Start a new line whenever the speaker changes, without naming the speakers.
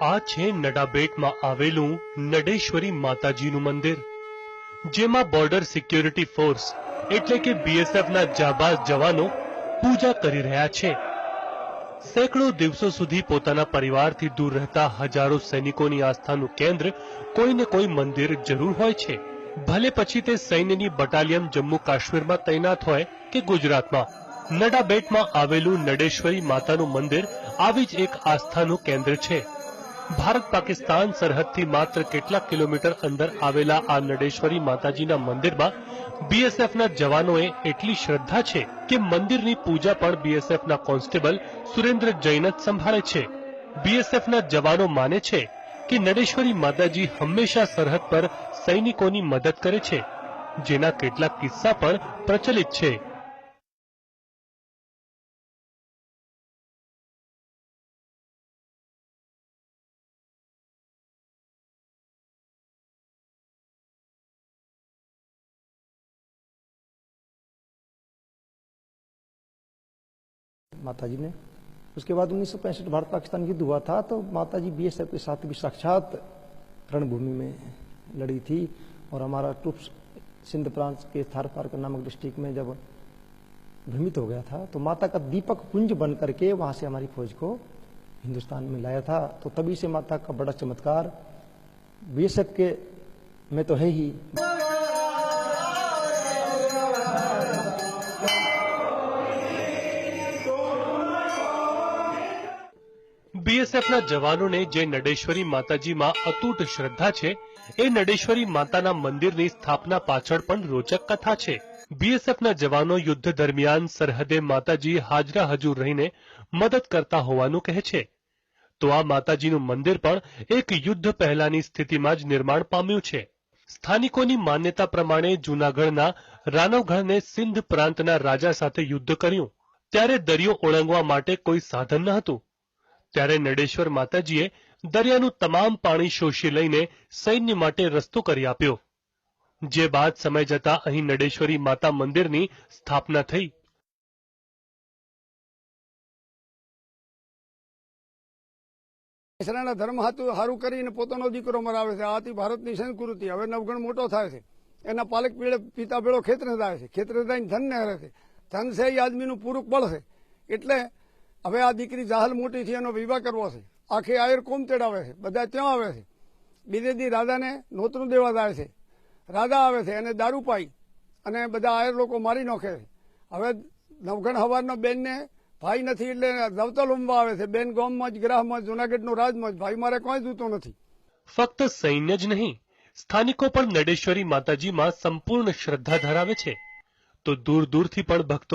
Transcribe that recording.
આ છે નડાબેટમાં આવેલું નડેશ્વરી માતાજીનું મંદિર, જેમાં બોર્ડર સિક્યોરિટી ફોર્સ એટલે કે બીએસએફના જાબાઝ જવાનો પૂજા કરી રહ્યા છે. સેંકડો દિવસો સુધી પોતાના પરિવારથી દૂર રહેતા હજારો સૈનિકોની આસ્થાનું કેન્દ્ર કોઈને કોઈ મંદિર જરૂર હોય છે. ભલે પછી તે સૈન્યની બટાલિયન જમ્મુ કાશ્મીરમાં તૈનાત હોય કે ગુજરાતમાં, નડાબેટમાં આવેલું નડેશ્વરી માતાનું મંદિર આવી જ એક આસ્થાનું કેન્દ્ર છે. ભારત પાકિસ્તાન સરહદથી માત્ર કેટલાક કિલોમીટર અંદર આવેલા આ નડેશ્વરી માતાજીના મંદિરમાં બીએસએફના જવાનોએ એટલી શ્રદ્ધા છે કે મંદિરની પૂજા પણ બીએસએફના કોન્સ્ટેબલ સુરેન્દ્ર જૈન જ સંભાળે છે. બીએસએફના જવાનો માને છે કે નડેશ્વરી માતાજી હંમેશા સરહદ પર સૈનિકોની મદદ કરે છે, જેના કેટલાક કિસ્સા પણ પ્રચલિત છે.
माता जी ने। उसके बाद उन्नीस सौ पैंसठ भारत पाकिस्तान युद्ध हुआ था तो माता जी बीएसएफ के साथ भी साक्षात रणभूमि में लड़ी थी और हमारा ट्रुप्स सिंध प्रांत के थार पारकर नामक डिस्ट्रिक्ट में जब भ्रमित हो गया था तो माता का दीपक पुंज बन करके वहाँ से हमारी फौज को हिंदुस्तान में लाया था। तो तभी से माता का बड़ा चमत्कार बीएसएफ के में तो है ही।
બીએસએફના જવાનોને જે નડેશ્વરી માતાજીમાં અતૂટ શ્રદ્ધા છે, એ નડેશ્વરી માતાના મંદિરની સ્થાપના પાછળ પણ રોચક કથા છે. બીએસએફના જવાનો યુદ્ધ દરમિયાન સરહદે માતાજી હાજરા હજુર રહીને મદદ કરતા હોવાનું કહે છે. તો આ માતાજીનું મંદિર પણ એક યુદ્ધ પહેલાની સ્થિતિમાં જ નિર્માણ પામ્યું છે. સ્થાનિકોની માન્યતા પ્રમાણે જૂનાગઢના રાનવગઢને સિંધ પ્રાંતના રાજા સાથે યુદ્ધ કર્યું. ત્યારે દરિયો ઓળંગવા માટે કોઈ સાધન ન હતું. ત્યારે નડેશ્વર માતાજીએ દરિયાનું તમામ પાણી શોષી લઈને સૈન્ય માટે રસ્તો કરી આપ્યો. જે બાદ સમય જતા અહીં નડેશ્વરી માતા મંદિરની સ્થાપના થઈ.
ધર્મ હાતું સારું કરીને પોતાનો દીકરો મરાવે છે. આથી ભારતની સંસ્કૃતિ. હવે નવગણ મોટો થાય છે. એના પાલક પીળે પિતા ભેળો ખેતરે થાય છે. ખેતરે થઈને ધન ને હરે છે. ધન છે એ આદમીનું પૂરું બળ છે. એટલે હવે આ દીકરી જાહલ મોટી છે, એનો વિવાહ કરવો છે. આખી આયર કોમ તેડાવે છે, બધા ત્યાં આવે છે. બીજે દી રાજાને નોતરું દેવા જાય છે. રાજા આવે છે એને દારૂ પાઈ અને બધા આયર લોકો મારી નાખે છે. હવે નવઘણ હવારનો બેનને ભાઈ નથી એટલે દવતલ ઉમવા આવે છે. બેન ગામમાં જ ગ્રાહમાં જુનાગઢનું રાજમાં જ, ભાઈ મારે કોઈ જૂતો નથી.
ફક્ત સૈન્ય જ નહીં, સ્થાનિકો પણ નડેશ્વરી માતાજીમાં સંપૂર્ણ શ્રદ્ધા ધરાવે છે. તો દૂર દૂરથી પણ ભક્તો